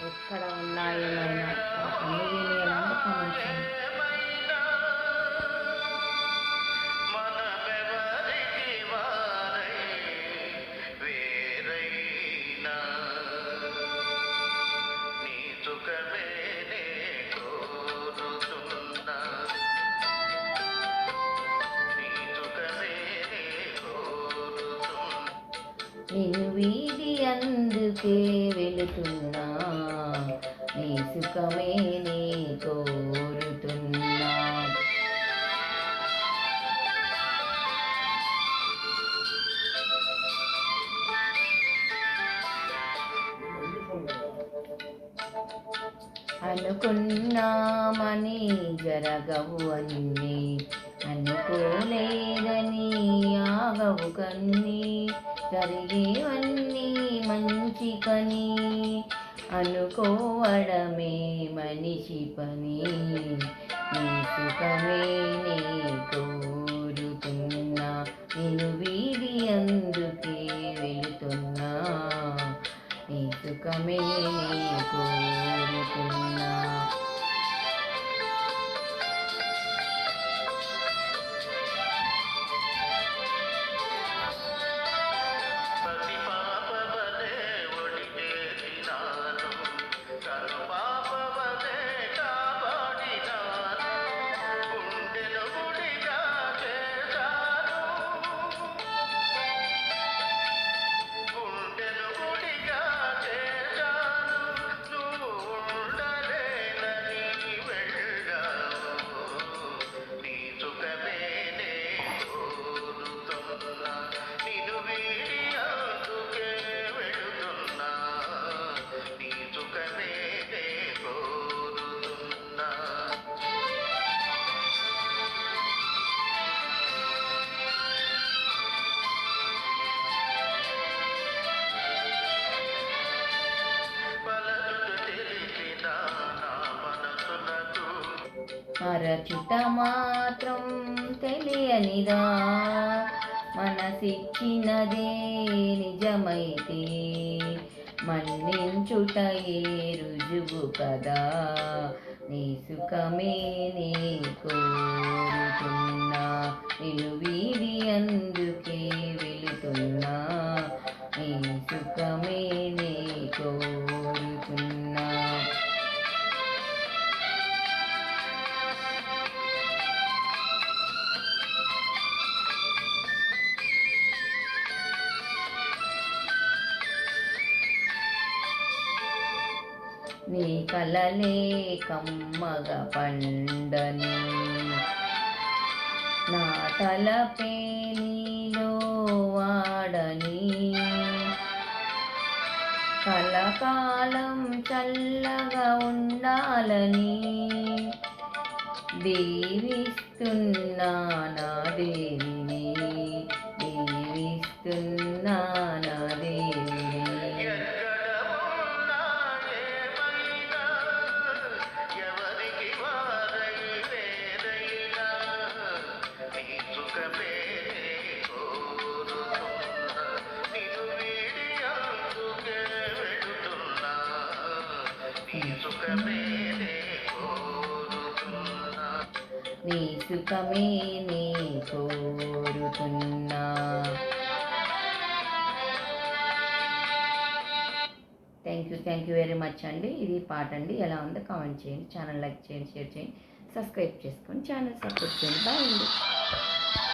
ఎక్కడ ఉన్నా ఏమైనా నేను వీధి అందుకే వెళుతున్నా. నీ సుఖమే నీ కోరుతున్నా. అనుకున్నామని జరగవు అన్నీ. అనుకోలేదని ఆగవు కన్నీ. జరిగేవన్నీ మంచి కని అనుకోవడమే మనిషి పని. నీ సుఖమే నీ కోరుతున్నా. నేను వీడి మరచుట మాత్రం తెలియనిదా. మనసిచ్చినదే నిజమైతే మన్నించుటయే రుజువు కదా. నీ సుఖమే నీ కోరుతున్నా. నిన్ను వీడి అందుకే వెళుతున్నా. నీ సుఖమే నీ కోరు నీ కలలే కమ్మగ పండని. నా తలపే నీలో వాడని. కలకాలం చల్లగా ఉండాలని దీవిస్తున్నా నా దేవి. నీ సుఖమే నీ నీ కోరుతున్నా. Thank you thank you very much అండి. ఇది పాట అండి. ఎలా ఉందో కామెంట్ చేయండి. ఛానల్ లైక్ చేయండి షేర్ చేయండి. సబ్స్క్రైబ్ చేసుకొని ఛానల్ సపోర్ట్ చేయండి. బాయ్ అండి.